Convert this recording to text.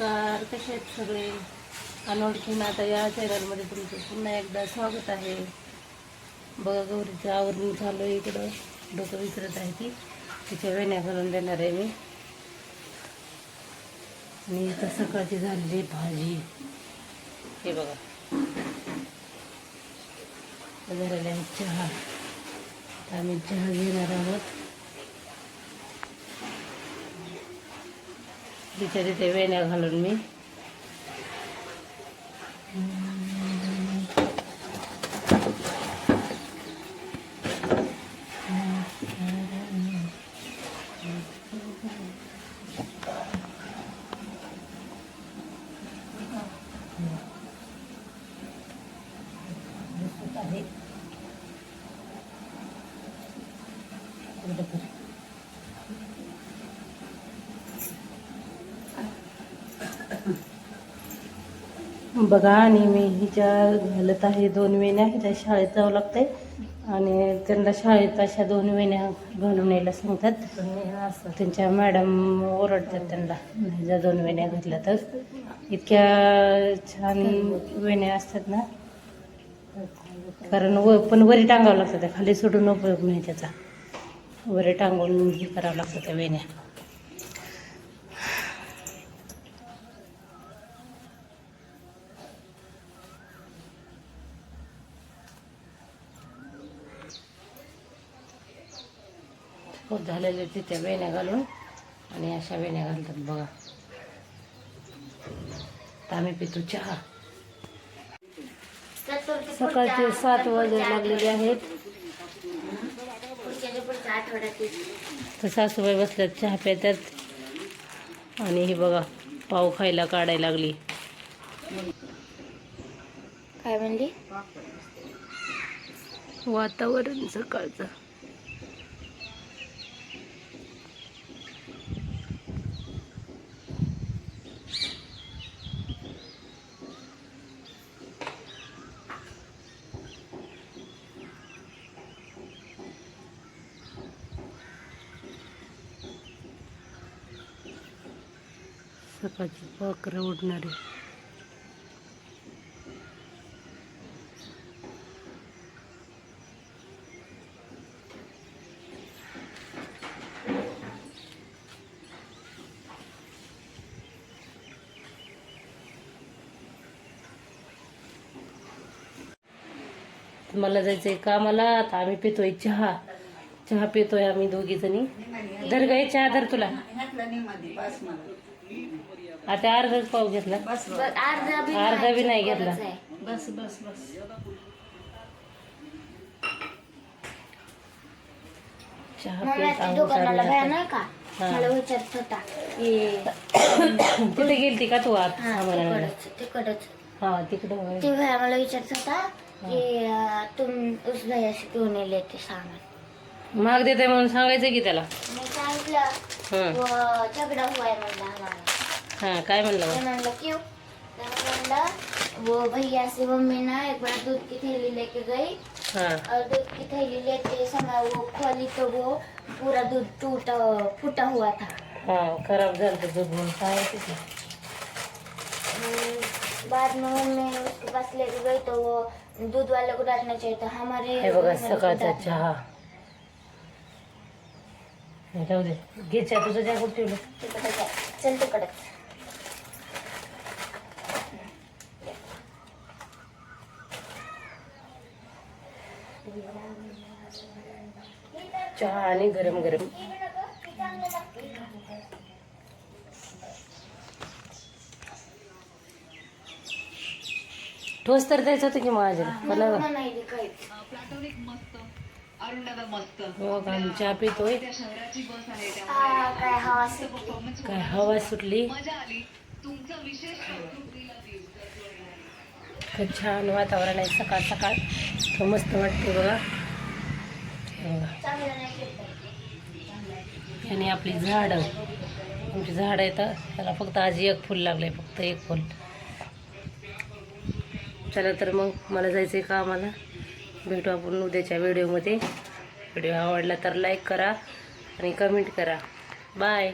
कसे आहेत सगळे? अनोळखीन आता या चॅनलमध्ये तुमचं पुन्हा एकदा स्वागत आहे. बघा गौरीचं आवरून चालू आहे इकडं. डोकं विसरत आहे ती. तिच्या वेण्या घालून देणार आहे मी. आणि इथं सकाळची झालेली भाजी. हे बघा. झालेला आहे चहा. आम्ही चहा घेणार आहोत. तिथे तिथे वेण्या घालून मी. बघा आणि मी हिच्या घालत आहे दोन वेण्या हिच्या शाळेत जावं लागतंय. आणि त्यांना शाळेत अशा दोन वेण्या घालून यायला सांगतात. त्यांच्या मॅडम ओरडतात त्यांना ह्याच्या दोन वेण्या घातल्या तर. इतक्या छान वेण्या असतात ना. कारण व पण वरी टांगावं लागतं त्या खाली सोडून उपयोग नाही त्याचा. वरी टांगून हे करावं लागतं त्या वेण्या. खूप झालेले तिथे वेण्या घालून आणि अशा वेण्या घालतात बघा. आम्ही पितो चहा. सकाळचे सात वाजे लागलेले आहेत. तर सासूबाई बसल्यात चहा प्यातात आणि हे बघा पाव खायला काढायला लागली. काय म्हणली? वातावरण सकाळचं. सकाळची पाखरं उडणारी मला जायचंय कामाला आता आम्ही पितोय चहा. चहा पितोय आम्ही दोघी जणी धर गाय चहा धर तुला आता अर्धाच पाव घेतला. अर्धा बी अर्धा बी नाही घेतला. आहे. बस बस बस. चहा मला दुकानाला का? हा. मला विचारत होता. की तिथे गेलती का तू आत हा? तिकडच तिकडच. हा तिकडं होय. ते भैया मला विचारत होता की अं, तुम उस भैया से क्यों नहीं लेते सामान महाग देते म्हणून सांगायचं की त्याला? मी सांगितलं झगड़ा हुआ है। हमारा हा काय म्हणलं मग? म्हणलं क्यों म्हणलं वो भैया से मम्मी ना एक बार दूध की थैली लेके गई। हा। और दूध की थैली लेते समय वो खोली तो वो पूरा दूध टूटा फूटा हुआ था। हा खराब तर दूध सांगायचं की. हम्म, बाद में मम्मी उसके पास लेके गई तो वो दूध वाले को डांटना चाहिए था हमारे हे बघा सकाळचा चहा. हे जाऊ दे. घे चहा तुझं कुठे ठेवलं? तिकडे जा. चल तिकडे. चहा आणि गरम गरम. ठोस तर द्यायचं होतं की माझ्या? मला हो चहा पितोय. हा, काय हवा सुटली. काय हवा सुटली? खूप छान वातावरण आहे सकाळ सकाळ. तर मस्त वाटते बघा. हे. आणि आपली झाडं. आमची झाडं आहेत त्याला फक्त आज एक फुल लागलंय फक्त एक फुल. चला तर मग मला जायचं आहे कामाला. भेटू आपण उद्याच्या व्हिडिओमध्ये व्हिडिओ आवडला तर लाईक करा आणि कमेंट करा. बाय